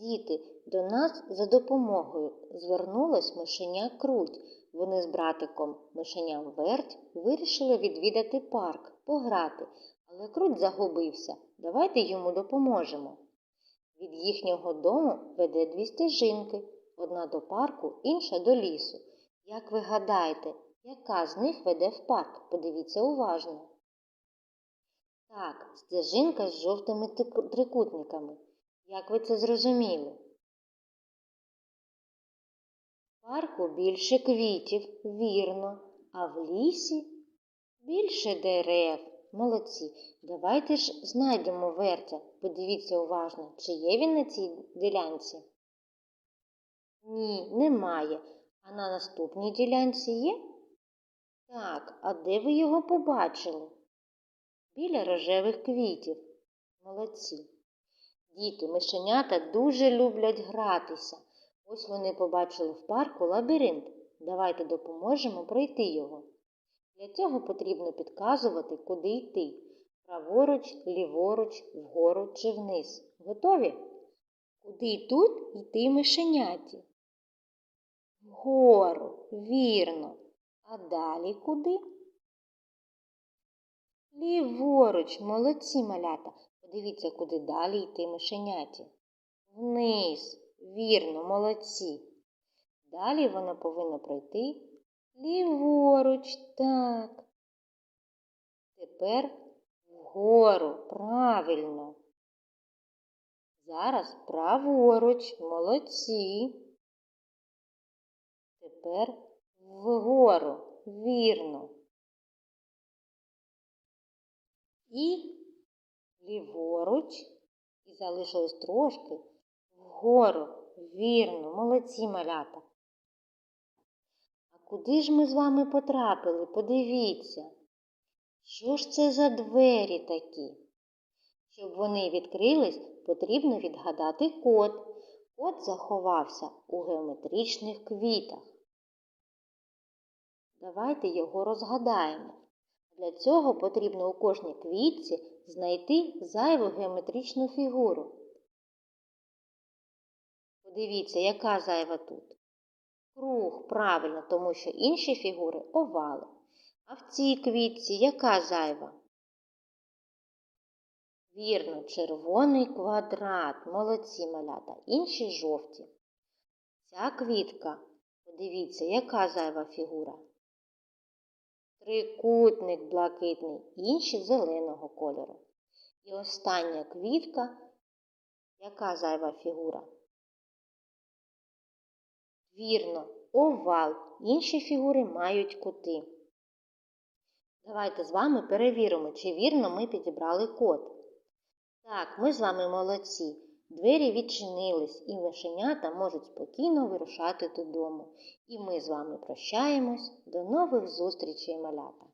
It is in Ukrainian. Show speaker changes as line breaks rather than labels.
Діти, до нас за допомогою звернулось мишеня Круть. Вони з братиком мишеням Верть вирішили відвідати парк, пограти, але Круть загубився. Давайте йому допоможемо. Від їхнього дому веде дві стежинки, одна до парку, інша до лісу. Як ви гадаєте, яка з них веде в парк? Подивіться уважно. Так, стежинка з жовтими трикутниками. Як ви це зрозуміли? В парку більше квітів, вірно, а в лісі більше дерев. Молодці. Давайте ж знайдемо вертя. Подивіться уважно, чи є він на цій ділянці? Ні, немає. А на наступній ділянці є? Так, а де ви його побачили? Біля рожевих квітів. Молодці. Діти, мишенята дуже люблять гратися. Ось вони побачили в парку лабіринт. Давайте допоможемо пройти його. Для цього потрібно підказувати, куди йти. Праворуч, ліворуч, вгору чи вниз. Готові? Куди тут йти мишеняті? Вгору, вірно. А далі куди? Ліворуч, молодці малята. Подивіться, куди далі йти мишеняті. Вниз, вірно, молодці. Далі воно повинно пройти ліворуч, так. Тепер вгору, правильно. Зараз праворуч, молодці. Тепер вгору, вірно. І ліворуч, і залишилось трошки вгору, вірно, молодці малята. А куди ж ми з вами потрапили? Подивіться. Що ж це за двері такі? Щоб вони відкрились, потрібно відгадати код. Код заховався у геометричних квітах. Давайте його розгадаємо. Для цього потрібно у кожній квітці знайти зайву геометричну фігуру. Подивіться, яка зайва тут. Круг, правильно, тому що інші фігури овали. А в цій квітці яка зайва? Вірно, червоний квадрат, молодці малята, інші жовті. Ця квітка, подивіться, яка зайва фігура. Трикутник блакитний, інші зеленого кольору. І остання квітка, яка зайва фігура? Вірно, овал. Інші фігури мають кути. Давайте з вами перевіримо, чи вірно ми підібрали код. Так, ми з вами молодці. Двері відчинились, і вишенята можуть спокійно вирушати додому. І ми з вами прощаємось. До нових зустрічей, малята!